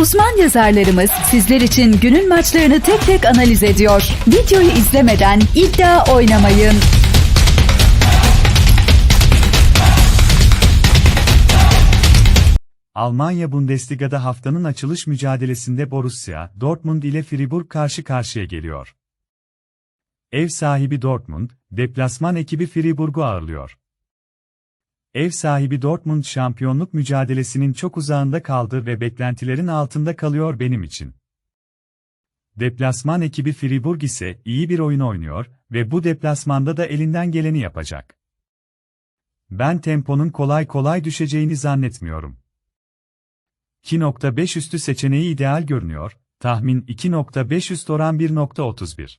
Uzman yazarlarımız sizler için günün maçlarını tek tek analiz ediyor. Videoyu izlemeden iddia oynamayın. Almanya Bundesliga'da haftanın açılış mücadelesinde Borussia, Dortmund ile Fribourg karşı karşıya geliyor. Ev sahibi Dortmund, deplasman ekibi Fribourg'u ağırlıyor. Ev sahibi Dortmund şampiyonluk mücadelesinin çok uzağında kaldı ve beklentilerin altında kalıyor benim için. Deplasman ekibi Fribourg ise iyi bir oyun oynuyor ve bu deplasmanda da elinden geleni yapacak. Ben temponun kolay kolay düşeceğini zannetmiyorum. 2.5 üstü seçeneği ideal görünüyor, tahmin 2.5 üst oran 1.31.